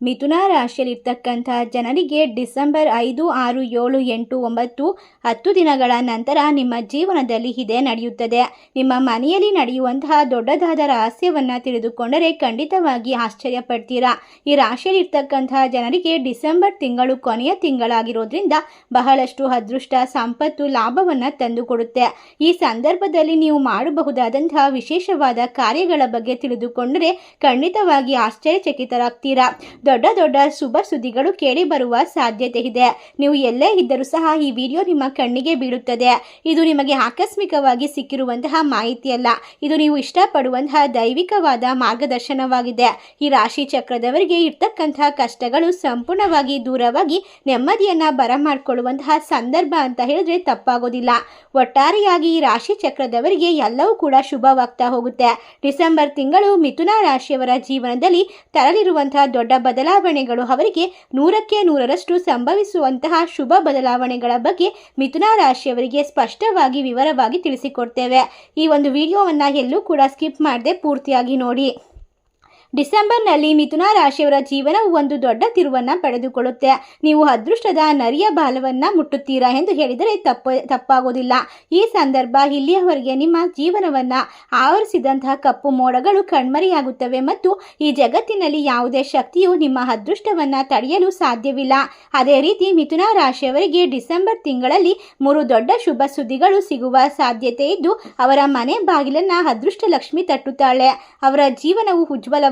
ಮಿಥುನ ರಾಶಿಯಲ್ಲಿರ್ತಕ್ಕಂಥ ಜನರಿಗೆ ಡಿಸೆಂಬರ್ ಐದು, ಆರು, ಏಳು, ಎಂಟು, ಒಂಬತ್ತು, ಹತ್ತು ದಿನಗಳ ನಂತರ ನಿಮ್ಮ ಜೀವನದಲ್ಲಿ ಇದೇ ನಡೆಯುತ್ತದೆ. ನಿಮ್ಮ ಮನೆಯಲ್ಲಿ ನಡೆಯುವಂತಹ ದೊಡ್ಡದಾದ ರಹಸ್ಯವನ್ನು ತಿಳಿದುಕೊಂಡರೆ ಖಂಡಿತವಾಗಿ ಆಶ್ಚರ್ಯ ಪಡ್ತೀರಾ ಈ ರಾಶಿಯಲ್ಲಿರ್ತಕ್ಕಂತಹ ಜನರಿಗೆ ಡಿಸೆಂಬರ್ ತಿಂಗಳು ಕೊನೆಯ ತಿಂಗಳಾಗಿರೋದ್ರಿಂದ ಬಹಳಷ್ಟು ಅದೃಷ್ಟ, ಸಂಪತ್ತು, ಲಾಭವನ್ನು ತಂದುಕೊಡುತ್ತೆ. ಈ ಸಂದರ್ಭದಲ್ಲಿ ನೀವು ಮಾಡಬಹುದಾದಂತಹ ವಿಶೇಷವಾದ ಕಾರ್ಯಗಳ ಬಗ್ಗೆ ತಿಳಿದುಕೊಂಡರೆ ಖಂಡಿತವಾಗಿ ಆಶ್ಚರ್ಯಚಕಿತರಾಗ್ತೀರಾ? ದೊಡ್ಡ ದೊಡ್ಡ ಶುಭ ಸುದ್ದಿಗಳು ಕೇಳಿ ಬರುವ ಸಾಧ್ಯತೆ ಇದೆ. ನೀವು ಎಲ್ಲೇ ಇದ್ದರೂ ಸಹ ಈ ವಿಡಿಯೋ ನಿಮ್ಮ ಕಣ್ಣಿಗೆ ಬೀಳುತ್ತದೆ. ಇದು ನಿಮಗೆ ಆಕಸ್ಮಿಕವಾಗಿ ಸಿಕ್ಕಿರುವಂತಹ ಮಾಹಿತಿಯಲ್ಲ. ಇದು ನೀವು ಇಷ್ಟಪಡುವಂತಹ ದೈವಿಕವಾದ ಮಾರ್ಗದರ್ಶನವಾಗಿದೆ. ಈ ರಾಶಿ ಚಕ್ರದವರಿಗೆ ಇರ್ತಕ್ಕಂತಹ ಕಷ್ಟಗಳು ಸಂಪೂರ್ಣವಾಗಿ ದೂರವಾಗಿ ನೆಮ್ಮದಿಯನ್ನ ಬರಮಾಡಿಕೊಳ್ಳುವಂತಹ ಸಂದರ್ಭ ಅಂತ ಹೇಳಿದ್ರೆ ತಪ್ಪಾಗೋದಿಲ್ಲ. ಒಟ್ಟಾರೆಯಾಗಿ ಈ ರಾಶಿ ಚಕ್ರದವರಿಗೆ ಎಲ್ಲವೂ ಕೂಡ ಶುಭವಾಗ್ತಾ ಹೋಗುತ್ತೆ. ಡಿಸೆಂಬರ್ ತಿಂಗಳು ಮಿಥುನ ರಾಶಿಯವರ ಜೀವನದಲ್ಲಿ ತರಲಿರುವಂತಹ ದೊಡ್ಡ ಬದಲಾವಣೆಗಳು ಅವರಿಗೆ ನೂರಕ್ಕೆ ನೂರರಷ್ಟು ಸಂಭವಿಸುವಂತಹ ಶುಭ ಬದಲಾವಣೆಗಳ ಬಗ್ಗೆ ಮಿಥುನ ರಾಶಿಯವರಿಗೆ ಸ್ಪಷ್ಟವಾಗಿ ವಿವರವಾಗಿ ತಿಳಿಸಿಕೊಡ್ತೇವೆ. ಈ ಒಂದು ವಿಡಿಯೋವನ್ನು ಎಲ್ಲೂ ಕೂಡ ಸ್ಕಿಪ್ ಮಾಡದೆ ಪೂರ್ತಿಯಾಗಿ ನೋಡಿ. ಡಿಸೆಂಬರ್ನಲ್ಲಿ ಮಿಥುನ ರಾಶಿಯವರ ಜೀವನವು ಒಂದು ದೊಡ್ಡ ತಿರುವನ್ನು ಪಡೆದುಕೊಳ್ಳುತ್ತೆ. ನೀವು ಅದೃಷ್ಟದ ನರಿಯ ಬಾಲವನ್ನ ಮುಟ್ಟುತ್ತೀರಾ ಎಂದು ಹೇಳಿದರೆ ತಪ್ಪ, ತಪ್ಪಾಗೋದಿಲ್ಲ. ಈ ಸಂದರ್ಭ ಇಲ್ಲಿಯವರೆಗೆ ನಿಮ್ಮ ಜೀವನವನ್ನ ಆವರಿಸಿದಂತಹ ಕಪ್ಪು ಮೋಡಗಳು ಕಣ್ಮರೆಯಾಗುತ್ತವೆ ಮತ್ತು ಈ ಜಗತ್ತಿನಲ್ಲಿ ಯಾವುದೇ ಶಕ್ತಿಯು ನಿಮ್ಮ ಅದೃಷ್ಟವನ್ನ ತಡೆಯಲು ಸಾಧ್ಯವಿಲ್ಲ. ಅದೇ ರೀತಿ ಮಿಥುನ ರಾಶಿಯವರಿಗೆ ಡಿಸೆಂಬರ್ ತಿಂಗಳಲ್ಲಿ ಮೂರು ದೊಡ್ಡ ಶುಭ ಸುದ್ದಿಗಳು ಸಿಗುವ ಸಾಧ್ಯತೆ ಇದ್ದು, ಅವರ ಮನೆ ಬಾಗಿಲನ್ನ ಅದೃಷ್ಟ ಲಕ್ಷ್ಮಿ ತಟ್ಟುತ್ತಾಳೆ. ಅವರ ಜೀವನವು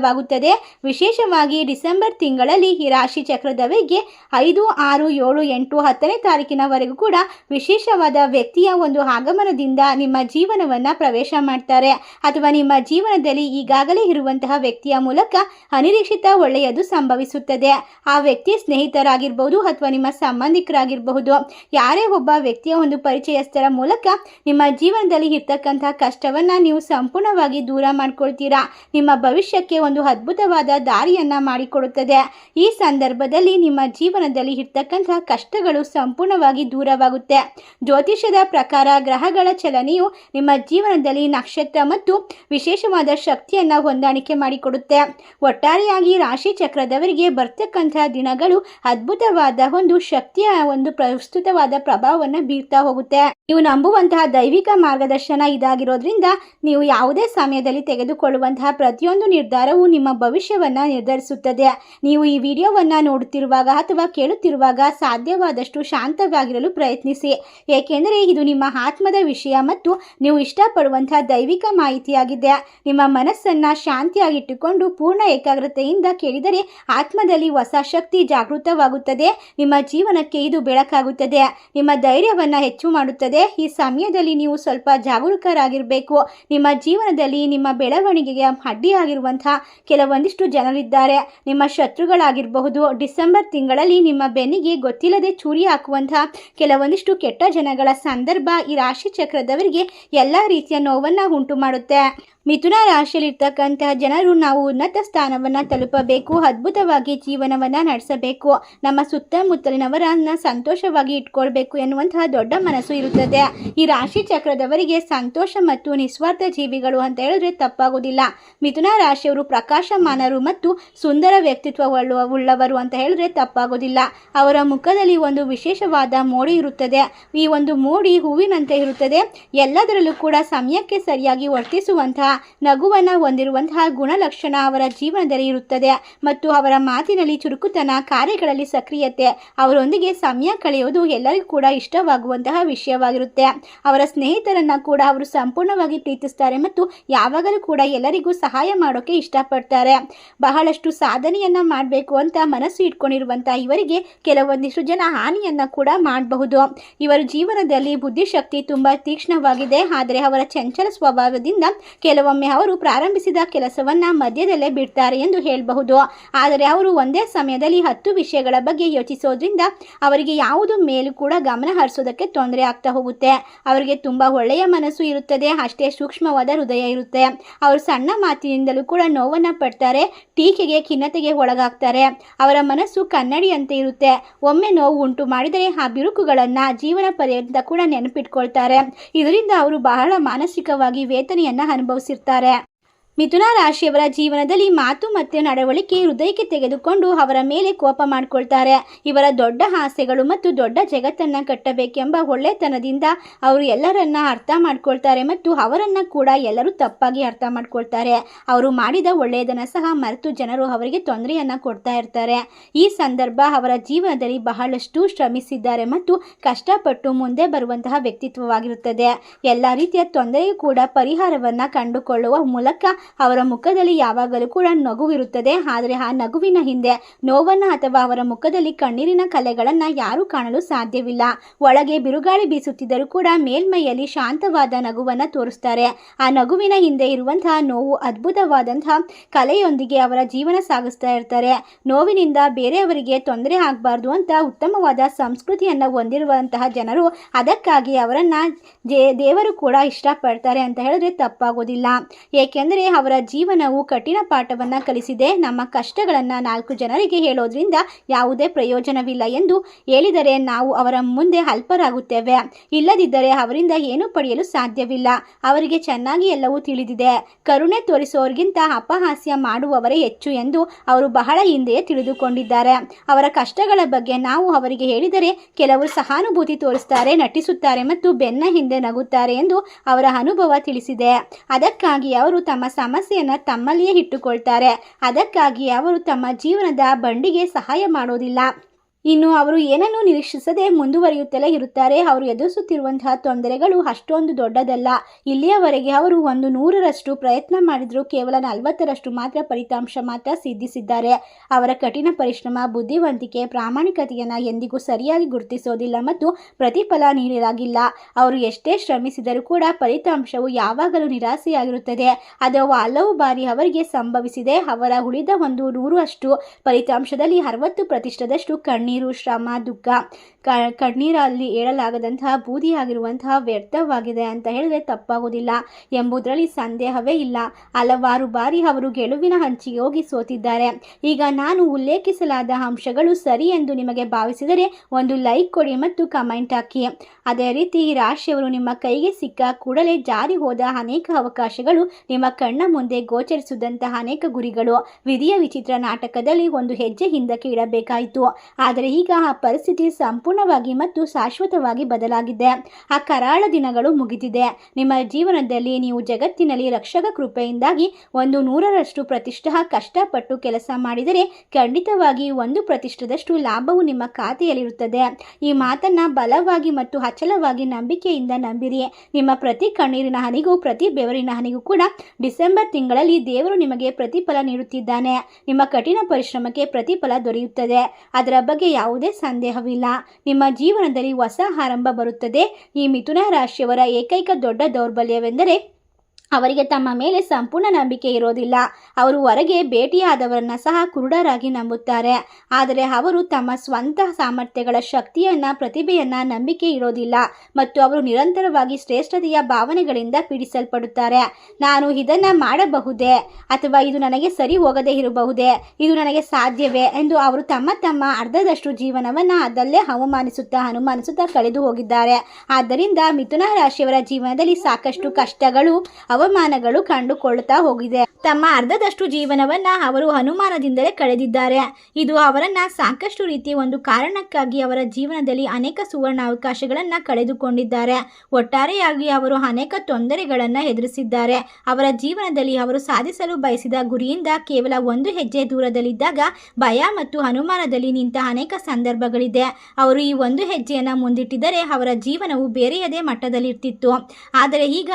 ಉಜ್ವಲವಾಗುತ್ತದೆ ವಿಶೇಷವಾಗಿ ಡಿಸೆಂಬರ್ ತಿಂಗಳಲ್ಲಿ ಈ ರಾಶಿ ಚಕ್ರದವರಿಗೆ ಐದು, ಆರು, ಏಳು, ಎಂಟು, ಹತ್ತನೇ ತಾರೀಕಿನವರೆಗೂ ಕೂಡ ವಿಶೇಷವಾದ ವ್ಯಕ್ತಿಯ ಒಂದು ಆಗಮನದಿಂದ ನಿಮ್ಮ ಜೀವನವನ್ನ ಪ್ರವೇಶ ಮಾಡ್ತಾರೆ. ಅಥವಾ ನಿಮ್ಮ ಜೀವನದಲ್ಲಿ ಈಗಾಗಲೇ ಇರುವಂತಹ ವ್ಯಕ್ತಿಯ ಮೂಲಕ ಅನಿರೀಕ್ಷಿತ ಒಳ್ಳೆಯದು ಸಂಭವಿಸುತ್ತದೆ. ಆ ವ್ಯಕ್ತಿ ಸ್ನೇಹಿತರಾಗಿರಬಹುದು ಅಥವಾ ನಿಮ್ಮ ಸಂಬಂಧಿಕರಾಗಿರಬಹುದು. ಯಾರೇ ಒಬ್ಬ ವ್ಯಕ್ತಿಯ ಒಂದು ಪರಿಚಯಸ್ಥರ ಮೂಲಕ ನಿಮ್ಮ ಜೀವನದಲ್ಲಿ ಇರ್ತಕ್ಕಂತಹ ಕಷ್ಟವನ್ನ ನೀವು ಸಂಪೂರ್ಣವಾಗಿ ದೂರ ಮಾಡ್ಕೊಳ್ತೀರಾ. ನಿಮ್ಮ ಭವಿಷ್ಯಕ್ಕೆ ಒಂದು ಅದ್ಭುತವಾದ ದಾರಿಯನ್ನ ಮಾಡಿಕೊಡುತ್ತದೆ. ಈ ಸಂದರ್ಭದಲ್ಲಿ ನಿಮ್ಮ ಜೀವನದಲ್ಲಿ ಇರ್ತಕ್ಕಂತಹ ಕಷ್ಟಗಳು ಸಂಪೂರ್ಣವಾಗಿ ದೂರವಾಗುತ್ತೆ. ಜ್ಯೋತಿಷ್ಯದ ಪ್ರಕಾರ ಗ್ರಹಗಳ ಚಲನೆಯು ನಿಮ್ಮ ಜೀವನದಲ್ಲಿ ನಕ್ಷತ್ರ ಮತ್ತು ವಿಶೇಷವಾದ ಶಕ್ತಿಯನ್ನ ಹೊಂದಾಣಿಕೆ ಮಾಡಿಕೊಡುತ್ತೆ. ಒಟ್ಟಾರೆಯಾಗಿ ರಾಶಿ ಚಕ್ರದವರಿಗೆ ಬರ್ತಕ್ಕಂಥ ದಿನಗಳು ಅದ್ಭುತವಾದ ಒಂದು ಶಕ್ತಿಯ ಒಂದು ಪ್ರಸ್ತುತವಾದ ಪ್ರಭಾವವನ್ನು ಬೀರ್ತಾ ಹೋಗುತ್ತೆ. ನೀವು ನಂಬುವಂತಹ ದೈವಿಕ ಮಾರ್ಗದರ್ಶನ ಇದಾಗಿರೋದ್ರಿಂದ ನೀವು ಯಾವುದೇ ಸಮಯದಲ್ಲಿ ತೆಗೆದುಕೊಳ್ಳುವಂತಹ ಪ್ರತಿಯೊಂದು ನಿರ್ಧಾರವು ನಿಮ್ಮ ಭವಿಷ್ಯವನ್ನು ನಿರ್ಧರಿಸುತ್ತದೆ. ನೀವು ಈ ವಿಡಿಯೋವನ್ನು ನೋಡುತ್ತಿರುವಾಗ ಅಥವಾ ಕೇಳುತ್ತಿರುವಾಗ ಸಾಧ್ಯವಾದಷ್ಟು ಶಾಂತವಾಗಿರಲು ಪ್ರಯತ್ನಿಸಿ. ಏಕೆಂದರೆ ಇದು ನಿಮ್ಮ ಆತ್ಮದ ವಿಷಯ ಮತ್ತು ನೀವು ಇಷ್ಟಪಡುವಂತಹ ದೈವಿಕ ಮಾಹಿತಿಯಾಗಿದೆ. ನಿಮ್ಮ ಮನಸ್ಸನ್ನು ಶಾಂತಿಯಾಗಿಟ್ಟುಕೊಂಡು ಪೂರ್ಣ ಏಕಾಗ್ರತೆಯಿಂದ ಕೇಳಿದರೆ ಆತ್ಮದಲ್ಲಿ ಹೊಸ ಶಕ್ತಿ ಜಾಗೃತವಾಗುತ್ತದೆ. ನಿಮ್ಮ ಜೀವನಕ್ಕೆ ಇದು ಬೆಳಕಾಗುತ್ತದೆ. ನಿಮ್ಮ ಧೈರ್ಯವನ್ನು ಹೆಚ್ಚು ಮಾಡುತ್ತದೆ. ಈ ಸಮಯದಲ್ಲಿ ನೀವು ಸ್ವಲ್ಪ ಜಾಗರೂಕರಾಗಿರಬೇಕು. ನಿಮ್ಮ ಜೀವನದಲ್ಲಿ ನಿಮ್ಮ ಬೆಳವಣಿಗೆಗೆ ಅಡ್ಡಿಯಾಗಿರುವಂತಹ ಕೆಲವೊಂದಿಷ್ಟು ಜನರಿದ್ದಾರೆ. ನಿಮ್ಮ ಶತ್ರುಗಳಾಗಿರಬಹುದು. ಡಿಸೆಂಬರ್ ತಿಂಗಳಲ್ಲಿ ನಿಮ್ಮ ಬೆನ್ನಿಗೆ ಗೊತ್ತಿಲ್ಲದೆ ಚೂರಿ ಹಾಕುವಂತಹ ಕೆಲವೊಂದಿಷ್ಟು ಕೆಟ್ಟ ಜನಗಳ ಸಂದರ್ಭ ಈ ರಾಶಿ ಚಕ್ರದವರಿಗೆ ಎಲ್ಲ ರೀತಿಯ ನೋವನ್ನು ಉಂಟು ಮಾಡುತ್ತೆ ಮಿಥುನ ರಾಶಿಯಲ್ಲಿರ್ತಕ್ಕಂತಹ ಜನರು ನಾವು ಉನ್ನತ ಸ್ಥಾನವನ್ನು ತಲುಪಬೇಕು, ಅದ್ಭುತವಾಗಿ ಜೀವನವನ್ನು ನಡೆಸಬೇಕು. ನಮ್ಮ ಸುತ್ತಮುತ್ತಲಿನವರನ್ನು ಸಂತೋಷವಾಗಿ ಇಟ್ಕೊಳ್ಬೇಕು ಎನ್ನುವಂತಹ ದೊಡ್ಡ ಮನಸ್ಸು ಇರುತ್ತದೆ. ಈ ರಾಶಿ ಚಕ್ರದವರಿಗೆ ಸಂತೋಷ ಮತ್ತು ನಿಸ್ವಾರ್ಥ ಜೀವಿಗಳು ಅಂತ ಹೇಳಿದ್ರೆ ತಪ್ಪಾಗೋದಿಲ್ಲ ಮಿಥುನ ರಾಶಿಯವರು ಪ್ರಕಾಶಮಾನರು ಮತ್ತು ಸುಂದರ ವ್ಯಕ್ತಿತ್ವ ಉಳ್ಳವರು ಅಂತ ಹೇಳಿದ್ರೆ ತಪ್ಪಾಗೋದಿಲ್ಲ ಅವರ ಮುಖದಲ್ಲಿ ಒಂದು ವಿಶೇಷವಾದ ಮೋಡಿ ಇರುತ್ತದೆ. ಈ ಒಂದು ಮೋಡಿ ಹೂವಿನಂತೆ ಇರುತ್ತದೆ. ಎಲ್ಲದರಲ್ಲೂ ಕೂಡ ಸಮಯಕ್ಕೆ ಸರಿಯಾಗಿ ವರ್ತಿಸುವಂತಹ ನಗುವನ್ನು ಹೊಂದಿರುವಂತಹ ಗುಣಲಕ್ಷಣ ಅವರ ಜೀವನದಲ್ಲಿ ಇರುತ್ತದೆ ಮತ್ತು ಅವರ ಮಾತಿನಲ್ಲಿ ಚುರುಕುತನ ಕಾರ್ಯಗಳಲ್ಲಿ ಸಕ್ರಿಯತೆ ಅವರೊಂದಿಗೆ ಸಮಯ ಕಳೆಯುವುದು ಎಲ್ಲರಿಗೂ ಕೂಡ ಇಷ್ಟವಾಗುವಂತಹ ವಿಷಯವಾಗಿರುತ್ತೆ. ಅವರ ಸ್ನೇಹಿತರನ್ನ ಕೂಡ ಅವರು ಸಂಪೂರ್ಣವಾಗಿ ಪ್ರೀತಿಸ್ತಾರೆ ಮತ್ತು ಯಾವಾಗಲೂ ಕೂಡ ಎಲ್ಲರಿಗೂ ಸಹಾಯ ಮಾಡೋಕೆ ಇಷ್ಟಪಡ್ತಾರೆ. ಬಹಳಷ್ಟು ಸಾಧನೆಯನ್ನ ಮಾಡಬೇಕು ಅಂತ ಮನಸ್ಸು ಇಟ್ಕೊಂಡಿರುವಂತಹ ಇವರಿಗೆ ಕೆಲವೊಂದಿಷ್ಟು ಜನ ಹಾನಿಯನ್ನ ಕೂಡ ಮಾಡಬಹುದು. ಇವರ ಜೀವನದಲ್ಲಿ ಬುದ್ಧಿಶಕ್ತಿ ತುಂಬಾ ತೀಕ್ಷ್ಣವಾಗಿದೆ, ಆದರೆ ಅವರ ಚಂಚಲ ಸ್ವಭಾವದಿಂದ ಕೆಲವೊಮ್ಮೆ ಅವರು ಪ್ರಾರಂಭಿಸಿದ ಕೆಲಸವನ್ನ ಮಧ್ಯದಲ್ಲೇ ಬಿಡ್ತಾರೆ ಎಂದು ಹೇಳಬಹುದು. ಆದರೆ ಅವರು ಒಂದೇ ಸಮಯದಲ್ಲಿ ಹತ್ತು ವಿಷಯಗಳ ಬಗ್ಗೆ ಯೋಚಿಸೋದ್ರಿಂದ ಅವರಿಗೆ ಯಾವುದು ಮೇಲೂ ಕೂಡ ಗಮನ ಹರಿಸೋದಕ್ಕೆ ತೊಂದರೆ ಆಗ್ತಾ ಹೋಗುತ್ತೆ. ಅವರಿಗೆ ತುಂಬಾ ಒಳ್ಳೆಯ ಮನಸ್ಸು ಇರುತ್ತದೆ, ಅಷ್ಟೇ ಸೂಕ್ಷ್ಮವಾದ ಹೃದಯ ಇರುತ್ತೆ. ಅವರು ಸಣ್ಣ ಮಾತಿನಿಂದಲೂ ಕೂಡ ನೋವನ್ನ ಪಡ್ತಾರೆ, ಟೀಕೆಗೆ, ಖಿನ್ನತೆಗೆ ಒಳಗಾಗ್ತಾರೆ. ಅವರ ಮನಸ್ಸು ಕನ್ನಡಿಯಂತೆ ಇರುತ್ತೆ. ಒಮ್ಮೆ ನೋವು ಉಂಟು ಮಾಡಿದರೆ ಆ ಬಿರುಕುಗಳನ್ನ ಜೀವನ ಪರ್ಯಂತ ಕೂಡ ನೆನಪಿಟ್ಕೊಳ್ತಾರೆ. ಇದರಿಂದ ಅವರು ಬಹಳ ಮಾನಸಿಕವಾಗಿ ವೇತನೆಯನ್ನ ಅನುಭವಿಸಿರ್ತಾರೆ. ಇರ್ತಾರೆ ಮಿಥುನ ರಾಶಿಯವರ ಜೀವನದಲ್ಲಿ ಮಾತು ಮತ್ತು ನಡವಳಿಕೆ ಹೃದಯಕ್ಕೆ ತೆಗೆದುಕೊಂಡು ಅವರ ಮೇಲೆ ಕೋಪ ಮಾಡಿಕೊಳ್ತಾರೆ. ಇವರ ದೊಡ್ಡ ಆಸೆಗಳು ಮತ್ತು ದೊಡ್ಡ ಜಗತ್ತನ್ನು ಕಟ್ಟಬೇಕೆಂಬ ಒಳ್ಳೆತನದಿಂದ ಅವರು ಎಲ್ಲರನ್ನ ಅರ್ಥ ಮಾಡ್ಕೊಳ್ತಾರೆ ಮತ್ತು ಅವರನ್ನು ಕೂಡ ಎಲ್ಲರೂ ತಪ್ಪಾಗಿ ಅರ್ಥ ಮಾಡ್ಕೊಳ್ತಾರೆ. ಅವರು ಮಾಡಿದ ಒಳ್ಳೆಯದನ್ನು ಸಹ ಮರೆತು ಜನರು ಅವರಿಗೆ ತೊಂದರೆಯನ್ನು ಕೊಡ್ತಾ ಇರ್ತಾರೆ. ಈ ಸಂದರ್ಭ ಅವರ ಜೀವನದಲ್ಲಿ ಬಹಳಷ್ಟು ಶ್ರಮಿಸಿದ್ದಾರೆ ಮತ್ತು ಕಷ್ಟಪಟ್ಟು ಮುಂದೆ ಬರುವಂತಹ ವ್ಯಕ್ತಿತ್ವವಾಗಿರುತ್ತದೆ. ಎಲ್ಲ ರೀತಿಯ ತೊಂದರೆಯೂ ಕೂಡ ಪರಿಹಾರವನ್ನು ಕಂಡುಕೊಳ್ಳುವ ಮೂಲಕ ಅವರ ಮುಖದಲ್ಲಿ ಯಾವಾಗಲೂ ಕೂಡ ನಗುವಿರುತ್ತದೆ. ಆದರೆ ಆ ನಗುವಿನ ಹಿಂದೆ ನೋವನ್ನ ಅಥವಾ ಅವರ ಮುಖದಲ್ಲಿ ಕಣ್ಣೀರಿನ ಕಲೆಗಳನ್ನ ಯಾರೂ ಕಾಣಲು ಸಾಧ್ಯವಿಲ್ಲ. ಒಳಗೆ ಬಿರುಗಾಳಿ ಬೀಸುತ್ತಿದ್ದರೂ ಕೂಡ ಮೇಲ್ಮೈಯಲ್ಲಿ ಶಾಂತವಾದ ನಗುವನ್ನ ತೋರಿಸ್ತಾರೆ. ಆ ನಗುವಿನ ಹಿಂದೆ ಇರುವಂತಹ ನೋವು ಅದ್ಭುತವಾದಂತಹ ಕಲೆಯೊಂದಿಗೆ ಅವರ ಜೀವನ ಸಾಗಿಸ್ತಾ ಇರ್ತಾರೆ. ನೋವಿನಿಂದ ಬೇರೆಯವರಿಗೆ ತೊಂದರೆ ಆಗಬಾರ್ದು ಅಂತ ಉತ್ತಮವಾದ ಸಂಸ್ಕೃತಿಯನ್ನ ಹೊಂದಿರುವಂತಹ ಜನರು ಅದಕ್ಕಾಗಿ ಅವರನ್ನ ದೇವರು ಕೂಡ ಇಷ್ಟಪಡ್ತಾರೆ ಅಂತ ಹೇಳಿದ್ರೆ ತಪ್ಪಾಗೋದಿಲ್ಲ. ಏಕೆಂದರೆ ಅವರ ಜೀವನವು ಕಠಿಣ ಪಾಠವನ್ನ ಕಲಿಸಿದೆ. ನಮ್ಮ ಕಷ್ಟಗಳನ್ನ ನಾಲ್ಕು ಜನರಿಗೆ ಹೇಳೋದ್ರಿಂದ ಯಾವುದೇ ಪ್ರಯೋಜನವಿಲ್ಲ ಎಂದು ಹೇಳಿದರೆ ನಾವು ಅವರ ಮುಂದೆ ಅಲ್ಪರಾಗುತ್ತೇವೆ. ಇಲ್ಲದಿದ್ದರೆ ಅವರಿಂದ ಏನು ಪಡೆಯಲು ಸಾಧ್ಯವಿಲ್ಲ. ಅವರಿಗೆ ಚೆನ್ನಾಗಿ ಎಲ್ಲವೂ ತಿಳಿದಿದೆ. ಕರುಣೆ ತೋರಿಸುವವರಿಗಿಂತ ಅಪಹಾಸ್ಯ ಮಾಡುವವರೇ ಹೆಚ್ಚು ಎಂದು ಅವರು ಬಹಳ ಹಿಂದೆಯೇ ತಿಳಿದುಕೊಂಡಿದ್ದಾರೆ. ಅವರ ಕಷ್ಟಗಳ ಬಗ್ಗೆ ನಾವು ಅವರಿಗೆ ಹೇಳಿದರೆ ಕೆಲವರು ಸಹಾನುಭೂತಿ ತೋರಿಸ್ತಾರೆ, ನಟಿಸುತ್ತಾರೆ ಮತ್ತು ಬೆನ್ನ ಹಿಂದೆ ನಗುತ್ತಾರೆ ಎಂದು ಅವರ ಅನುಭವ ತಿಳಿಸಿದೆ. ಅದಕ್ಕಾಗಿ ಅವರು ತಮ್ಮ ಸಮಸ್ಯೆಯನ್ನು ತಮ್ಮಲ್ಲಿಯೇ ಇಟ್ಟುಕೊಳ್ತಾರೆ. ಅದಕ್ಕಾಗಿ ಅವರು ತಮ್ಮ ಜೀವನದ ಬಂಡಿಗೆ ಸಹಾಯ ಮಾಡೋದಿಲ್ಲ. ಇನ್ನು ಅವರು ಏನನ್ನೂ ನಿರೀಕ್ಷಿಸದೆ ಮುಂದುವರಿಯುತ್ತಲೇ ಇರುತ್ತಾರೆ. ಅವರು ಎದುರಿಸುತ್ತಿರುವಂತಹ ತೊಂದರೆಗಳು ಅಷ್ಟೊಂದು ದೊಡ್ಡದಲ್ಲ. ಇಲ್ಲಿಯವರೆಗೆ ಅವರು ಒಂದು ನೂರರಷ್ಟು ಪ್ರಯತ್ನ ಮಾಡಿದರೂ ಕೇವಲ ನಲವತ್ತರಷ್ಟು ಮಾತ್ರ ಫಲಿತಾಂಶ ಮಾತ್ರ ಸಿದ್ಧಿಸಿದ್ದಾರೆ. ಅವರ ಕಠಿಣ ಪರಿಶ್ರಮ, ಬುದ್ಧಿವಂತಿಕೆ, ಪ್ರಾಮಾಣಿಕತೆಯನ್ನು ಎಂದಿಗೂ ಸರಿಯಾಗಿ ಗುರುತಿಸೋದಿಲ್ಲ ಮತ್ತು ಪ್ರತಿಫಲ ನೀಡಲಾಗಿಲ್ಲ. ಅವರು ಎಷ್ಟೇ ಶ್ರಮಿಸಿದರೂ ಕೂಡ ಫಲಿತಾಂಶವು ಯಾವಾಗಲೂ ನಿರಾಸೆಯಾಗಿರುತ್ತದೆ. ಅದು ಹಲವು ಬಾರಿ ಅವರಿಗೆ ಸಂಭವಿಸಿದೆ. ಅವರ ಉಳಿದ ಒಂದು ನೂರು ಅಷ್ಟು ಫಲಿತಾಂಶದಲ್ಲಿ ಅರವತ್ತು ಪ್ರತಿಶತದಷ್ಟು ಕಣ್ಣೀರು નિરુશ્રામા દુગ્ગા ಕ, ಕಣ್ಣೀರಲ್ಲಿ ಹೇಳಲಾಗದಂತಹ ಬೂದಿಯಾಗಿರುವಂತಹ ವ್ಯರ್ಥವಾಗಿದೆ ಅಂತ ಹೇಳಿದ್ರೆ ತಪ್ಪಾಗೋದಿಲ್ಲ ಎಂಬುದರಲ್ಲಿ ಸಂದೇಹವೇ ಇಲ್ಲ. ಹಲವಾರು ಬಾರಿ ಅವರು ಗೆಲುವಿನ ಹಂಚಿಗೆ ಹೋಗಿ ಸೋತಿದ್ದಾರೆ. ಈಗ ನಾನು ಉಲ್ಲೇಖಿಸಲಾದ ಅಂಶಗಳು ಸರಿ ಎಂದು ನಿಮಗೆ ಭಾವಿಸಿದರೆ ಒಂದು ಲೈಕ್ ಕೊಡಿ ಮತ್ತು ಕಮೆಂಟ್ ಹಾಕಿ. ಅದೇ ರೀತಿ ಈ ರಾಶಿಯವರು ನಿಮ್ಮ ಕೈಗೆ ಸಿಕ್ಕ ಕೂಡಲೇ ಜಾರಿ ಹೋದ ಅನೇಕ ಅವಕಾಶಗಳು ನಿಮ್ಮ ಕಣ್ಣ ಮುಂದೆ ಗೋಚರಿಸಿದಂತಹ ಅನೇಕ ಗುರಿಗಳು. ವಿಧಿಯ ವಿಚಿತ್ರ ನಾಟಕದಲ್ಲಿ ಒಂದು ಹೆಜ್ಜೆ ಹಿಂದಕ್ಕೆ ಇಡಬೇಕಾಯಿತು. ಆದರೆ ಈಗ ಆ ಪರಿಸ್ಥಿತಿ ಸಂಪೂರ್ಣವಾಗಿ ಮತ್ತು ಶಾಶ್ವತವಾಗಿ ಬದಲಾಗಿದೆ. ಆ ಕರಾಳ ದಿನಗಳು ಮುಗಿದಿದೆ. ನಿಮ್ಮ ಜೀವನದಲ್ಲಿ ನೀವು ಜಗತ್ತಿನಲ್ಲಿ ರಕ್ಷಕ ಕೃಪೆಯಿಂದಾಗಿ ಒಂದು ನೂರರಷ್ಟು ಪ್ರತಿಷ್ಠ ಕಷ್ಟಪಟ್ಟು ಕೆಲಸ ಮಾಡಿದರೆ ಖಂಡಿತವಾಗಿ ಒಂದು ಪ್ರತಿಷ್ಠದಷ್ಟು ಲಾಭವು ನಿಮ್ಮ ಖಾತೆಯಲ್ಲಿರುತ್ತದೆ. ಈ ಮಾತನ್ನ ಬಲವಾಗಿ ಮತ್ತು ಅಚಲವಾಗಿ ನಂಬಿಕೆಯಿಂದ ನಂಬಿರಿ. ನಿಮ್ಮ ಪ್ರತಿ ಕಣ್ಣೀರಿನ ಹನಿಗೂ, ಪ್ರತಿ ಬೆವರಿನ ಹನಿಗೂ ಕೂಡ ಡಿಸೆಂಬರ್ ತಿಂಗಳಲ್ಲಿ ದೇವರು ನಿಮಗೆ ಪ್ರತಿಫಲ ನೀಡುತ್ತಿದ್ದಾನೆ. ನಿಮ್ಮ ಕಠಿಣ ಪರಿಶ್ರಮಕ್ಕೆ ಪ್ರತಿಫಲ ದೊರೆಯುತ್ತದೆ. ಅದರ ಬಗ್ಗೆ ಯಾವುದೇ ಸಂದೇಹವಿಲ್ಲ. ನಿಮ್ಮ ಜೀವನದಲ್ಲಿ ಹೊಸ ಆರಂಭ ಬರುತ್ತದೆ. ಈ ಮಿಥುನ ರಾಶಿಯವರ ಏಕೈಕ ದೊಡ್ಡ ದೌರ್ಬಲ್ಯವೆಂದರೆ ಅವರಿಗೆ ತಮ್ಮ ಮೇಲೆ ಸಂಪೂರ್ಣ ನಂಬಿಕೆ ಇರೋದಿಲ್ಲ. ಅವರು ಹೊರಗೆ ಭೇಟಿಯಾದವರನ್ನ ಸಹ ಕುರುಡರಾಗಿ ನಂಬುತ್ತಾರೆ. ಆದರೆ ಅವರು ತಮ್ಮ ಸ್ವಂತ ಸಾಮರ್ಥ್ಯಗಳ ಶಕ್ತಿಯನ್ನ, ಪ್ರತಿಭೆಯನ್ನ ನಂಬಿಕೆ ಇರೋದಿಲ್ಲ ಮತ್ತು ಅವರು ನಿರಂತರವಾಗಿ ಶ್ರೇಷ್ಠತೆಯ ಭಾವನೆಗಳಿಂದ ಪೀಡಿಸಲ್ಪಡುತ್ತಾರೆ. ನಾನು ಇದನ್ನ ಮಾಡಬಹುದೇ? ಅಥವಾ ಇದು ನನಗೆ ಸರಿ ಹೋಗದೇ ಇರಬಹುದೇ? ಇದು ನನಗೆ ಸಾಧ್ಯವೇ? ಎಂದು ಅವರು ತಮ್ಮ ತಮ್ಮ ಅರ್ಧದಷ್ಟು ಜೀವನವನ್ನ ಅದಲ್ಲೇ ಅವಮಾನಿಸುತ್ತಾ, ಅನುಮಾನಿಸುತ್ತಾ ಕಳೆದು ಹೋಗಿದ್ದಾರೆ. ಆದ್ದರಿಂದ ಮಿಥುನ ರಾಶಿಯವರ ಜೀವನದಲ್ಲಿ ಸಾಕಷ್ಟು ಕಷ್ಟಗಳು ಅವಮಾನಗಳು ಕಂಡುಕೊಳ್ಳುತ್ತಾ ಹೋಗಿದೆ. ತಮ್ಮ ಅರ್ಧದಷ್ಟು ಜೀವನವನ್ನ ಅವರು ಅನುಮಾನದಿಂದಲೇ ಕಳೆದಿದ್ದಾರೆ. ಇದು ಅವರನ್ನ ಸಾಕಷ್ಟು ರೀತಿಯ ಒಂದು ಕಾರಣಕ್ಕಾಗಿ ಅವರ ಜೀವನದಲ್ಲಿ ಅನೇಕ ಸುವರ್ಣ ಅವಕಾಶಗಳನ್ನ ಕಳೆದುಕೊಂಡಿದ್ದಾರೆ. ಒಟ್ಟಾರೆಯಾಗಿ ಅವರು ಅನೇಕ ತೊಂದರೆಗಳನ್ನ ಎದುರಿಸಿದ್ದಾರೆ. ಅವರ ಜೀವನದಲ್ಲಿ ಅವರು ಸಾಧಿಸಲು ಬಯಸಿದ ಗುರಿಯಿಂದ ಕೇವಲ ಒಂದು ಹೆಜ್ಜೆ ದೂರದಲ್ಲಿದ್ದಾಗ ಭಯ ಮತ್ತು ಅನುಮಾನದಲ್ಲಿ ನಿಂತ ಅನೇಕ ಸಂದರ್ಭಗಳಿದೆ. ಅವರು ಈ ಒಂದು ಹೆಜ್ಜೆಯನ್ನ ಮುಂದಿಟ್ಟಿದ್ದರೆ ಅವರ ಜೀವನವು ಬೇರೆಯದೇ ಮಟ್ಟದಲ್ಲಿರ್ತಿತ್ತು. ಆದರೆ ಈಗ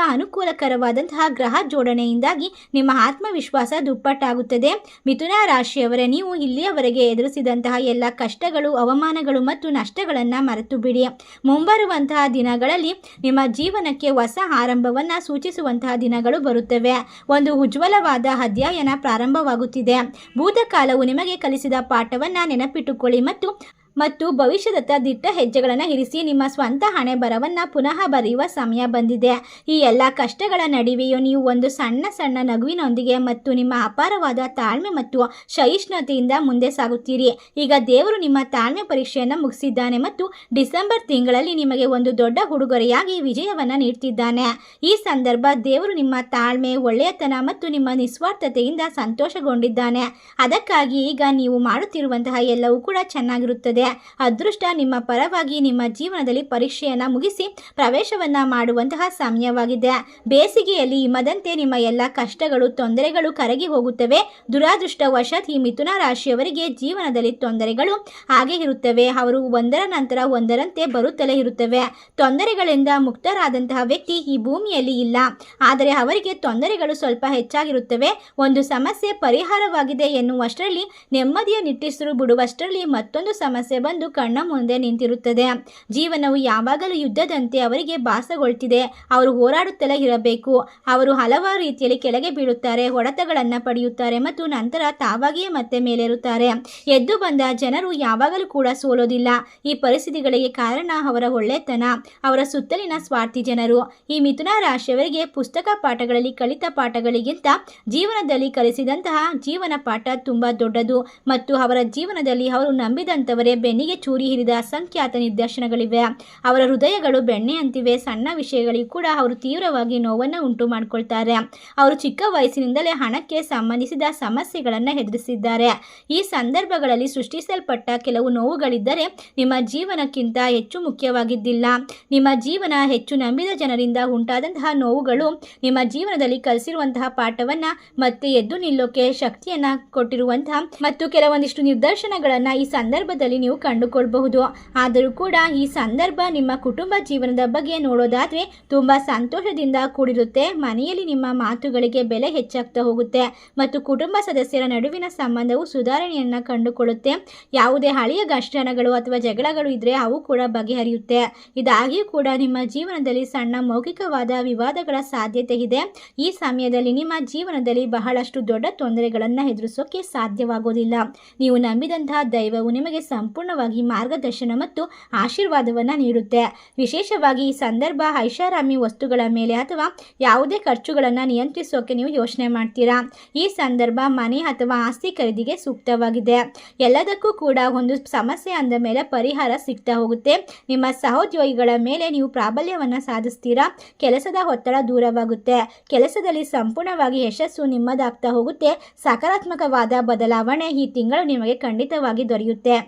ಅನುಕೂಲಕರವಾದಂತಹ ಗ್ರಹ ಜೋಡಣೆಯಿಂದಾಗಿ ನಿಮ್ಮ ಆತ್ಮವಿಶ್ವಾಸ ದುಪ್ಪಟ್ಟಾಗುತ್ತದೆ. ಮಿಥುನ ರಾಶಿಯವರೇ, ನೀವು ಇಲ್ಲಿಯವರೆಗೆ ಎದುರಿಸಿದಂತಹ ಎಲ್ಲ ಕಷ್ಟಗಳು, ಅವಮಾನಗಳು ಮತ್ತು ನಷ್ಟಗಳನ್ನು ಮರೆತು ಬಿಡಿ ಮುಂಬರುವಂತಹ ದಿನಗಳಲ್ಲಿ ನಿಮ್ಮ ಜೀವನಕ್ಕೆ ಹೊಸ ಆರಂಭವನ್ನು ಸೂಚಿಸುವಂತಹ ದಿನಗಳು ಬರುತ್ತವೆ. ಒಂದು ಉಜ್ವಲವಾದ ಅಧ್ಯಯನ ಪ್ರಾರಂಭವಾಗುತ್ತಿದೆ. ಭೂತಕಾಲವು ನಿಮಗೆ ಕಲಿಸಿದ ಪಾಠವನ್ನು ನೆನಪಿಟ್ಟುಕೊಳ್ಳಿ ಮತ್ತು ಮತ್ತು ಭವಿಷ್ಯದತ್ತ ದಿಟ್ಟ ಹೆಜ್ಜೆಗಳನ್ನು ಇರಿಸಿ ನಿಮ್ಮ ಸ್ವಂತ ಹಣೆ ಬರವನ್ನು ಪುನಃ ಬರೆಯುವ ಸಮಯ ಬಂದಿದೆ. ಈ ಎಲ್ಲ ಕಷ್ಟಗಳ ನಡುವೆಯೂ ನೀವು ಒಂದು ಸಣ್ಣ ಸಣ್ಣ ನಗುವಿನೊಂದಿಗೆ ಮತ್ತು ನಿಮ್ಮ ಅಪಾರವಾದ ತಾಳ್ಮೆ ಮತ್ತು ಸಹಿಷ್ಣುತೆಯಿಂದ ಮುಂದೆ ಸಾಗುತ್ತೀರಿ. ಈಗ ದೇವರು ನಿಮ್ಮ ತಾಳ್ಮೆ ಪರೀಕ್ಷೆಯನ್ನು ಮುಗಿಸಿದ್ದಾನೆ ಮತ್ತು ಡಿಸೆಂಬರ್ ತಿಂಗಳಲ್ಲಿ ನಿಮಗೆ ಒಂದು ದೊಡ್ಡ ಉಡುಗೊರೆಯಾಗಿ ವಿಜಯವನ್ನು ನೀಡ್ತಿದ್ದಾನೆ. ಈ ಸಂದರ್ಭ ದೇವರು ನಿಮ್ಮ ತಾಳ್ಮೆ, ಒಳ್ಳೆಯತನ ಮತ್ತು ನಿಮ್ಮ ನಿಸ್ವಾರ್ಥತೆಯಿಂದ ಸಂತೋಷಗೊಂಡಿದ್ದಾನೆ. ಅದಕ್ಕಾಗಿ ಈಗ ನೀವು ಮಾಡುತ್ತಿರುವಂತಹ ಎಲ್ಲವೂ ಕೂಡ ಚೆನ್ನಾಗಿರುತ್ತದೆ. ಅದೃಷ್ಟ ನಿಮ್ಮ ಪರವಾಗಿ ನಿಮ್ಮ ಜೀವನದಲ್ಲಿ ಪರೀಕ್ಷೆಯನ್ನ ಮುಗಿಸಿ ಪ್ರವೇಶವನ್ನ ಮಾಡುವಂತಹ ಸಮಯವಾಗಿದೆ. ಬೇಸಿಗೆಯಲ್ಲಿ ಹಿಮದಂತೆ ನಿಮ್ಮ ಎಲ್ಲ ಕಷ್ಟಗಳು, ತೊಂದರೆಗಳು ಕರಗಿ ಹೋಗುತ್ತವೆ. ದುರಾದೃಷ್ಟವಶಾತ್ ಈ ಮಿಥುನ ರಾಶಿಯವರಿಗೆ ಜೀವನದಲ್ಲಿ ತೊಂದರೆಗಳು ಹಾಗೆ ಇರುತ್ತವೆ. ಅವರು ಒಂದರ ನಂತರ ಒಂದರಂತೆ ಬರುತ್ತಲೇ ಇರುತ್ತವೆ. ತೊಂದರೆಗಳಿಂದ ಮುಕ್ತರಾದಂತಹ ವ್ಯಕ್ತಿ ಈ ಭೂಮಿಯಲ್ಲಿ ಇಲ್ಲ. ಆದರೆ ಅವರಿಗೆ ತೊಂದರೆಗಳು ಸ್ವಲ್ಪ ಹೆಚ್ಚಾಗಿರುತ್ತವೆ. ಒಂದು ಸಮಸ್ಯೆ ಪರಿಹಾರವಾಗಿದೆ ಎನ್ನುವಷ್ಟರಲ್ಲಿ ನೆಮ್ಮದಿಯ ನಿಟ್ಟಿಸಿರು ಬಿಡುವಷ್ಟರಲ್ಲಿ ಮತ್ತೊಂದು ಸಮಸ್ಯೆ ಬಂದು ಕಣ್ಣ ಮುಂದೆ ನಿಂತಿರುತ್ತದೆ. ಜೀವನವು ಯಾವಾಗಲೂ ಯುದ್ಧದಂತೆ ಅವರಿಗೆ ಭಾಸಗೊಳ್ತಿದೆ. ಅವರು ಹೋರಾಡುತ್ತಲೇ ಇರಬೇಕು. ಅವರು ಹಲವಾರು ರೀತಿಯಲ್ಲಿ ಕೆಳಗೆ ಬೀಳುತ್ತಾರೆ, ಹೊಡೆತಗಳನ್ನು ಪಡೆಯುತ್ತಾರೆ ಮತ್ತು ನಂತರ ತಾವಾಗಿಯೇ ಮತ್ತೆ ಮೇಲೇರುತ್ತಾರೆ. ಎದ್ದು ಬಂದ ಜನರು ಯಾವಾಗಲೂ ಕೂಡ ಸೋಲೋದಿಲ್ಲ. ಈ ಪರಿಸ್ಥಿತಿಗಳಿಗೆ ಕಾರಣ ಅವರ ಒಳ್ಳೆತನ, ಅವರ ಸುತ್ತಲಿನ ಸ್ವಾರ್ಥಿ ಜನರು. ಈ ಮಿಥುನ ರಾಶಿಯವರಿಗೆ ಪುಸ್ತಕ ಪಾಠಗಳಲ್ಲಿ, ಕಲಿತ ಪಾಠಗಳಿಗಿಂತ ಜೀವನದಲ್ಲಿ ಕಲಿಸಿದಂತಹ ಜೀವನ ಪಾಠ ತುಂಬಾ ದೊಡ್ಡದು ಮತ್ತು ಅವರ ಜೀವನದಲ್ಲಿ ಅವರು ನಂಬಿದಂಥವರೇ ಬೆನ್ನಿಗೆ ಚೂರಿ ಹಿರಿದ ಅಸಂಖ್ಯಾತ ನಿದರ್ಶನಗಳಿವೆ. ಅವರ ಹೃದಯಗಳು ಬೆಣ್ಣೆಯಂತಿವೆ ಸಣ್ಣ ವಿಷಯಗಳಿಗೂ ಕೂಡ ಅವರು ತೀವ್ರವಾಗಿ ನೋವನ್ನು ಉಂಟು ಮಾಡಿಕೊಳ್ತಾರೆ. ಅವರು ಚಿಕ್ಕ ವಯಸ್ಸಿನಿಂದಲೇ ಹಣಕ್ಕೆ ಸಂಬಂಧಿಸಿದ ಸಮಸ್ಯೆಗಳನ್ನು ಎದುರಿಸಿದ್ದಾರೆ. ಈ ಸಂದರ್ಭಗಳಲ್ಲಿ ಸೃಷ್ಟಿಸಲ್ಪಟ್ಟ ಕೆಲವು ನೋವುಗಳಿದ್ದರೆ ನಿಮ್ಮ ಜೀವನಕ್ಕಿಂತ ಹೆಚ್ಚು ಮುಖ್ಯವಾಗಿದ್ದಿಲ್ಲ. ನಿಮ್ಮ ಜೀವನ ಹೆಚ್ಚು ನಂಬಿದ ಜನರಿಂದ ಉಂಟಾದಂತಹ ನೋವುಗಳು ನಿಮ್ಮ ಜೀವನದಲ್ಲಿ ಕಲಿಸಿರುವಂತಹ ಪಾಠವನ್ನ ಮತ್ತೆ ಎದ್ದು ನಿಲ್ಲೋಕೆ ಶಕ್ತಿಯನ್ನ ಕೊಟ್ಟಿರುವಂತಹ ಮತ್ತು ಕೆಲವೊಂದಿಷ್ಟು ನಿದರ್ಶನಗಳನ್ನ ಈ ಸಂದರ್ಭದಲ್ಲಿ ನೀವು ಕಂಡುಕೊಳ್ಬಹುದು. ಆದರೂ ಕೂಡ ಈ ಸಂದರ್ಭ ನಿಮ್ಮ ಕುಟುಂಬ ಜೀವನದ ಬಗ್ಗೆ ನೋಡೋದಾದ್ರೆ ತುಂಬಾ ಸಂತೋಷದಿಂದ ಕೂಡಿರುತ್ತೆ. ಮನೆಯಲ್ಲಿ ನಿಮ್ಮ ಮಾತುಗಳಿಗೆ ಬೆಲೆ ಹೆಚ್ಚಾಗ್ತಾ ಹೋಗುತ್ತೆ ಮತ್ತು ಕುಟುಂಬ ಸದಸ್ಯರ ನಡುವಿನ ಸಂಬಂಧವು ಸುಧಾರಣೆಯನ್ನ ಕಂಡುಕೊಳ್ಳುತ್ತೆ. ಯಾವುದೇ ಹಳೆಯ ಘರ್ಷಣೆಗಳು ಅಥವಾ ಜಗಳಗಳು ಇದ್ರೆ ಅವು ಕೂಡ ಬಗೆಹರಿಯುತ್ತೆ. ಇದಾಗಿಯೂ ಕೂಡ ನಿಮ್ಮ ಜೀವನದಲ್ಲಿ ಸಣ್ಣ ಮೌಖಿಕವಾದ ವಿವಾದಗಳ ಸಾಧ್ಯತೆ ಇದೆ. ಈ ಸಮಯದಲ್ಲಿ ನಿಮ್ಮ ಜೀವನದಲ್ಲಿ ಬಹಳಷ್ಟು ದೊಡ್ಡ ತೊಂದರೆಗಳನ್ನು ಎದುರಿಸೋಕೆ ಸಾಧ್ಯವಾಗೋದಿಲ್ಲ. ನೀವು ನಂಬಿದಂತಹ ದೈವವು ನಿಮಗೆ ಸಂಪೂರ್ಣವಾಗಿ ಮಾರ್ಗದರ್ಶನ ಮತ್ತು ಆಶೀರ್ವಾದವನ್ನು ನೀಡುತ್ತೆ. ವಿಶೇಷವಾಗಿ ಈ ಸಂದರ್ಭ ಐಷಾರಾಮಿ ವಸ್ತುಗಳ ಮೇಲೆ ಅಥವಾ ಯಾವುದೇ ಖರ್ಚುಗಳನ್ನು ನಿಯಂತ್ರಿಸೋಕೆ ನೀವು ಯೋಚನೆ ಮಾಡ್ತೀರಾ? ಈ ಸಂದರ್ಭ ಮನೆ ಅಥವಾ ಆಸ್ತಿ ಖರೀದಿಗೆ ಸೂಕ್ತವಾಗಿದೆ. ಎಲ್ಲದಕ್ಕೂ ಕೂಡ ಒಂದು ಸಮಸ್ಯೆ ಅಂದ ಮೇಲೆ ಪರಿಹಾರ ಸಿಗ್ತಾ ಹೋಗುತ್ತೆ. ನಿಮ್ಮ ಸಹೋದ್ಯೋಗಿಗಳ ಮೇಲೆ ನೀವು ಪ್ರಾಬಲ್ಯವನ್ನು ಸಾಧಿಸ್ತೀರಾ? ಕೆಲಸದ ಒತ್ತಡ ದೂರವಾಗುತ್ತೆ. ಕೆಲಸದಲ್ಲಿ ಸಂಪೂರ್ಣವಾಗಿ ಯಶಸ್ಸು ನಿಮ್ಮದಾಗ್ತಾ ಹೋಗುತ್ತೆ. ಸಕಾರಾತ್ಮಕವಾದ ಬದಲಾವಣೆ ಈ ತಿಂಗಳು ನಿಮಗೆ ಖಂಡಿತವಾಗಿ ದೊರೆಯುತ್ತೆ.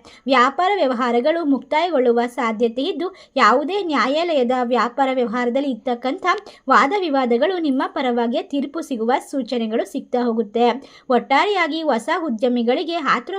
ವ್ಯಾಪಾರ ವ್ಯವಹಾರಗಳು ಮುಕ್ತಾಯಗೊಳ್ಳುವ ಸಾಧ್ಯತೆ ಇದ್ದು, ಯಾವುದೇ ನ್ಯಾಯಾಲಯದ ವ್ಯಾಪಾರ ವ್ಯವಹಾರದಲ್ಲಿ ಇರ್ತಕ್ಕಂಥ ವಾದ ವಿವಾದಗಳು ನಿಮ್ಮ ಪರವಾಗಿ ತೀರ್ಪು ಸಿಗುವ ಸೂಚನೆಗಳು ಸಿಗ್ತಾ ಹೋಗುತ್ತೆ. ಒಟ್ಟಾರೆಯಾಗಿ ಹೊಸ ಉದ್ಯಮಿಗಳಿಗೆ ಆತುರ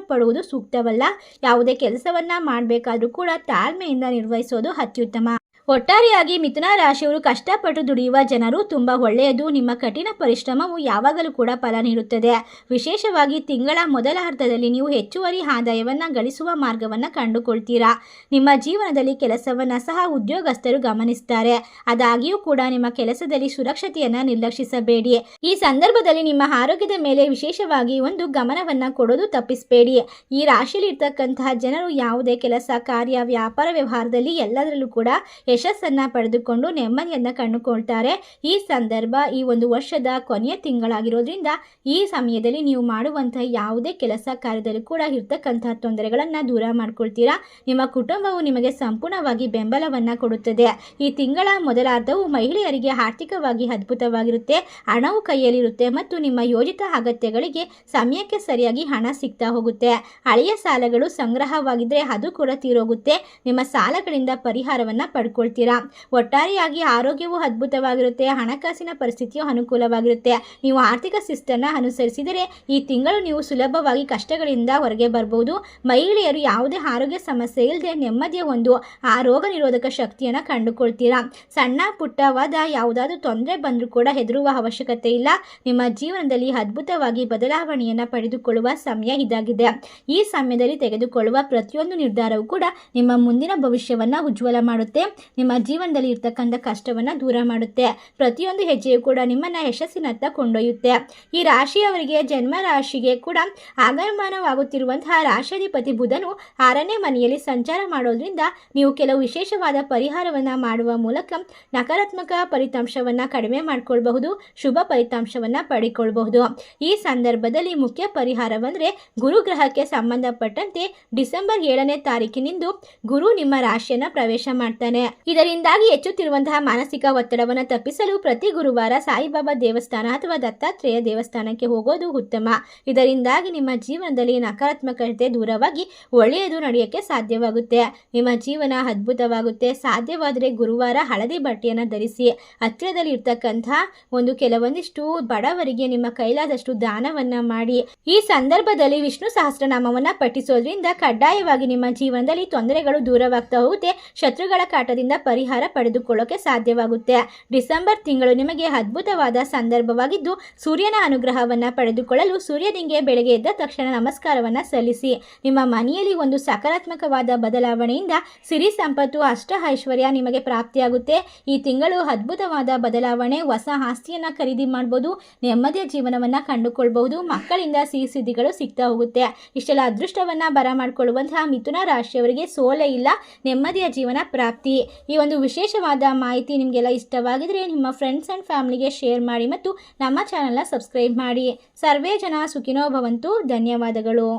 ಸೂಕ್ತವಲ್ಲ. ಯಾವುದೇ ಕೆಲಸವನ್ನ ಮಾಡಬೇಕಾದ್ರೂ ಕೂಡ ತಾಳ್ಮೆಯಿಂದ ನಿರ್ವಹಿಸೋದು ಅತ್ಯುತ್ತಮ. ಒಟ್ಟಾರೆಯಾಗಿ ಮಿಥುನ ರಾಶಿಯವರು ಕಷ್ಟಪಟ್ಟು ದುಡಿಯುವ ಜನರು ತುಂಬ ಒಳ್ಳೆಯದು. ನಿಮ್ಮ ಕಠಿಣ ಪರಿಶ್ರಮವು ಯಾವಾಗಲೂ ಕೂಡ ಫಲ ನೀಡುತ್ತದೆ. ವಿಶೇಷವಾಗಿ ತಿಂಗಳ ಮೊದಲ ಅರ್ಧದಲ್ಲಿ ನೀವು ಹೆಚ್ಚುವರಿ ಆದಾಯವನ್ನು ಗಳಿಸುವ ಮಾರ್ಗವನ್ನು ಕಂಡುಕೊಳ್ತೀರಾ? ನಿಮ್ಮ ಜೀವನದಲ್ಲಿ ಕೆಲಸವನ್ನು ಸಹ ಉದ್ಯೋಗಸ್ಥರು ಗಮನಿಸ್ತಾರೆ. ಅದಾಗಿಯೂ ಕೂಡ ನಿಮ್ಮ ಕೆಲಸದಲ್ಲಿ ಸುರಕ್ಷತೆಯನ್ನು ನಿರ್ಲಕ್ಷಿಸಬೇಡಿ. ಈ ಸಂದರ್ಭದಲ್ಲಿ ನಿಮ್ಮ ಆರೋಗ್ಯದ ಮೇಲೆ ವಿಶೇಷವಾಗಿ ಒಂದು ಗಮನವನ್ನು ಕೊಡೋದು ತಪ್ಪಿಸಬೇಡಿ. ಈ ರಾಶಿಯಲ್ಲಿ ಇರ್ತಕ್ಕಂತಹ ಜನರು ಯಾವುದೇ ಕೆಲಸ, ಕಾರ್ಯ, ವ್ಯಾಪಾರ ವ್ಯವಹಾರದಲ್ಲಿ ಎಲ್ಲದರಲ್ಲೂ ಕೂಡ ಯಶಸ್ಸನ್ನ ಪಡೆದುಕೊಂಡು ನೆಮ್ಮದಿಯನ್ನ ಕಂಡುಕೊಳ್ತಾರೆ. ಈ ಸಂದರ್ಭ ಈ ಒಂದು ವರ್ಷದ ಕೊನೆಯ ತಿಂಗಳಾಗಿರೋದ್ರಿಂದ ಈ ಸಮಯದಲ್ಲಿ ನೀವು ಮಾಡುವಂತಹ ಯಾವುದೇ ಕೆಲಸ ಕಾರ್ಯದಲ್ಲಿ ಕೂಡ ಇರ್ತಕ್ಕಂತಹ ತೊಂದರೆಗಳನ್ನು ದೂರ ಮಾಡ್ಕೊಳ್ತೀರಾ? ನಿಮ್ಮ ಕುಟುಂಬವು ನಿಮಗೆ ಸಂಪೂರ್ಣವಾಗಿ ಬೆಂಬಲವನ್ನ ಕೊಡುತ್ತದೆ. ಈ ತಿಂಗಳ ಮೊದಲಾರ್ಧವು ಮಹಿಳೆಯರಿಗೆ ಆರ್ಥಿಕವಾಗಿ ಅದ್ಭುತವಾಗಿರುತ್ತೆ. ಹಣವು ಕೈಯಲ್ಲಿರುತ್ತೆ ಮತ್ತು ನಿಮ್ಮ ಯೋಜಿತ ಅಗತ್ಯಗಳಿಗೆ ಸಮಯಕ್ಕೆ ಸರಿಯಾಗಿ ಹಣ ಸಿಗ್ತಾ ಹೋಗುತ್ತೆ. ಹಳೆಯ ಸಾಲಗಳು ಸಂಗ್ರಹವಾಗಿದ್ರೆ ಅದು ಕೂಡ ತೀರೋಗುತ್ತೆ. ನಿಮ್ಮ ಸಾಲಗಳಿಂದ ಪರಿಹಾರವನ್ನ ಪಡ್ಕೊಳ್ತೀರಾ ಒಟ್ಟಾರೆಯಾಗಿ ಆರೋಗ್ಯವು ಅದ್ಭುತವಾಗಿರುತ್ತೆ, ಹಣಕಾಸಿನ ಪರಿಸ್ಥಿತಿಯು ಅನುಕೂಲವಾಗಿರುತ್ತೆ. ನೀವು ಆರ್ಥಿಕ ಶಿಸ್ತನ್ನು ಅನುಸರಿಸಿದರೆ ಈ ತಿಂಗಳು ನೀವು ಸುಲಭವಾಗಿ ಕಷ್ಟಗಳಿಂದ ಹೊರಗೆ ಬರಬಹುದು ಮಹಿಳೆಯರು ಯಾವುದೇ ಆರೋಗ್ಯ ಸಮಸ್ಯೆ ಇಲ್ಲದೆ ನೆಮ್ಮದಿಯ ಒಂದು ಆ ರೋಗ ನಿರೋಧಕ ಶಕ್ತಿಯನ್ನು ಕಂಡುಕೊಳ್ತೀರಾ? ಸಣ್ಣ, ಪುಟ್ಟವಾದ ಯಾವುದಾದ್ರೂ ತೊಂದರೆ ಬಂದರೂ ಕೂಡ ಹೆದರುವ ಅವಶ್ಯಕತೆ ಇಲ್ಲ. ನಿಮ್ಮ ಜೀವನದಲ್ಲಿ ಅದ್ಭುತವಾಗಿ ಬದಲಾವಣೆಯನ್ನು ಪಡೆದುಕೊಳ್ಳುವ ಸಮಯ ಇದಾಗಿದೆ. ಈ ಸಮಯದಲ್ಲಿ ತೆಗೆದುಕೊಳ್ಳುವ ಪ್ರತಿಯೊಂದು ನಿರ್ಧಾರವೂ ಕೂಡ ನಿಮ್ಮ ಮುಂದಿನ ಭವಿಷ್ಯವನ್ನು ಉಜ್ವಲ ಮಾಡುತ್ತೆ. ನಿಮ್ಮ ಜೀವನದಲ್ಲಿ ಇರ್ತಕ್ಕಂಥ ಕಷ್ಟವನ್ನು ದೂರ ಮಾಡುತ್ತೆ. ಪ್ರತಿಯೊಂದು ಹೆಜ್ಜೆಯು ಕೂಡ ನಿಮ್ಮನ್ನು ಯಶಸ್ಸಿನತ್ತ ಕೊಂಡೊಯ್ಯುತ್ತೆ. ಈ ರಾಶಿಯವರಿಗೆ ಜನ್ಮ ರಾಶಿಗೆ ಕೂಡ ಆಗಮನವಾಗುತ್ತಿರುವಂತಹ ರಾಶಾಧಿಪತಿ ಬುಧನು ಆರನೇ ಮನೆಯಲ್ಲಿ ಸಂಚಾರ ಮಾಡೋದ್ರಿಂದ ನೀವು ಕೆಲವು ವಿಶೇಷವಾದ ಪರಿಹಾರವನ್ನು ಮಾಡುವ ಮೂಲಕ ನಕಾರಾತ್ಮಕ ಫಲಿತಾಂಶವನ್ನು ಕಡಿಮೆ ಮಾಡಿಕೊಳ್ಬಹುದು, ಶುಭ ಫಲಿತಾಂಶವನ್ನು ಪಡೆಕೊಳ್ಬಹುದು. ಈ ಸಂದರ್ಭದಲ್ಲಿ ಮುಖ್ಯ ಪರಿಹಾರವೆಂದರೆ ಗುರುಗ್ರಹಕ್ಕೆ ಸಂಬಂಧಪಟ್ಟಂತೆ ಡಿಸೆಂಬರ್ ಏಳನೇ ತಾರೀಕಿನಿಂದ ಗುರು ನಿಮ್ಮ ರಾಶಿಯನ್ನು ಪ್ರವೇಶ ಮಾಡ್ತಾನೆ. ಇದರಿಂದಾಗಿ ಹೆಚ್ಚುತ್ತಿರುವಂತಹ ಮಾನಸಿಕ ಒತ್ತಡವನ್ನು ತಪ್ಪಿಸಲು ಪ್ರತಿ ಗುರುವಾರ ಸಾಯಿಬಾಬಾ ದೇವಸ್ಥಾನ ಅಥವಾ ದತ್ತಾತ್ರೇಯ ದೇವಸ್ಥಾನಕ್ಕೆ ಹೋಗೋದು ಉತ್ತಮ. ಇದರಿಂದಾಗಿ ನಿಮ್ಮ ಜೀವನದಲ್ಲಿ ನಕಾರಾತ್ಮಕತೆ ದೂರವಾಗಿ ಒಳ್ಳೆಯದು ನಡೆಯೋಕ್ಕೆ ಸಾಧ್ಯವಾಗುತ್ತೆ. ನಿಮ್ಮ ಜೀವನ ಅದ್ಭುತವಾಗುತ್ತೆ. ಸಾಧ್ಯವಾದರೆ ಗುರುವಾರ ಹಳದಿ ಬಟ್ಟೆಯನ್ನು ಧರಿಸಿ ಹತ್ತಿರದಲ್ಲಿ ಇರ್ತಕ್ಕಂಥ ಒಂದು ಕೆಲವೊಂದಿಷ್ಟು ಬಡವರಿಗೆ ನಿಮ್ಮ ಕೈಲಾದಷ್ಟು ದಾನವನ್ನ ಮಾಡಿ. ಈ ಸಂದರ್ಭದಲ್ಲಿ ವಿಷ್ಣು ಸಹಸ್ರನಾಮವನ್ನ ಪಠಿಸೋದ್ರಿಂದ ಕಡ್ಡಾಯವಾಗಿ ನಿಮ್ಮ ಜೀವನದಲ್ಲಿ ತೊಂದರೆಗಳು ದೂರವಾಗ್ತಾ ಹೋಗುತ್ತೆ. ಶತ್ರುಗಳ ಕಾಟದಿಂದ ಪರಿಹಾರ ಪಡೆದುಕೊಳ್ಳೋಕೆ ಸಾಧ್ಯವಾಗುತ್ತೆ. ಡಿಸೆಂಬರ್ ತಿಂಗಳು ನಿಮಗೆ ಅದ್ಭುತವಾದ ಸಂದರ್ಭವಾಗಿದ್ದು, ಸೂರ್ಯನ ಅನುಗ್ರಹವನ್ನ ಪಡೆದುಕೊಳ್ಳಲು ಸೂರ್ಯನಿಗೆ ಬೆಳಗ್ಗೆ ಎದ್ದ ತಕ್ಷಣ ನಮಸ್ಕಾರವನ್ನ ಸಲ್ಲಿಸಿ. ನಿಮ್ಮ ಮನೆಯಲ್ಲಿ ಒಂದು ಸಕಾರಾತ್ಮಕವಾದ ಬದಲಾವಣೆಯಿಂದ ಸಿರಿ ಸಂಪತ್ತು, ಅಷ್ಟ ಐಶ್ವರ್ಯ ನಿಮಗೆ ಪ್ರಾಪ್ತಿಯಾಗುತ್ತೆ. ಈ ತಿಂಗಳು ಅದ್ಭುತವಾದ ಬದಲಾವಣೆ, ಹೊಸ ಆಸ್ತಿಯನ್ನ ಖರೀದಿ ಮಾಡಬಹುದು ನೆಮ್ಮದಿಯ ಜೀವನವನ್ನ ಕಂಡುಕೊಳ್ಬಹುದು, ಮಕ್ಕಳಿಂದ ಸಿಹಿ ಸುದ್ದಿಗಳು ಸಿಗ್ತಾ ಹೋಗುತ್ತೆ. ಇಷ್ಟೆಲ್ಲ ಅದೃಷ್ಟವನ್ನ ಬರ ಮಾಡಿಕೊಳ್ಳುವಂತಹ ಮಿಥುನ ರಾಶಿಯವರಿಗೆ ಸೋಲೆ ಇಲ್ಲ, ನೆಮ್ಮದಿಯ ಜೀವನ ಪ್ರಾಪ್ತಿ. ಈ ಒಂದು ವಿಶೇಷವಾದ ಮಾಹಿತಿ ನಿಮಗೆಲ್ಲ ಇಷ್ಟವಾಗಿದ್ರೆ ನಿಮ್ಮ ಫ್ರೆಂಡ್ಸ್ ಆ್ಯಂಡ್ ಫ್ಯಾಮಿಲಿಗೆ ಶೇರ್ ಮಾಡಿ ಮತ್ತು ನಮ್ಮ ಚಾನಲ್ನ ಸಬ್ಸ್ಕ್ರೈಬ್ ಮಾಡಿ. ಸರ್ವೇ ಜನ ಸುಖಿನೋ ಭವಂತು. ಧನ್ಯವಾದಗಳು.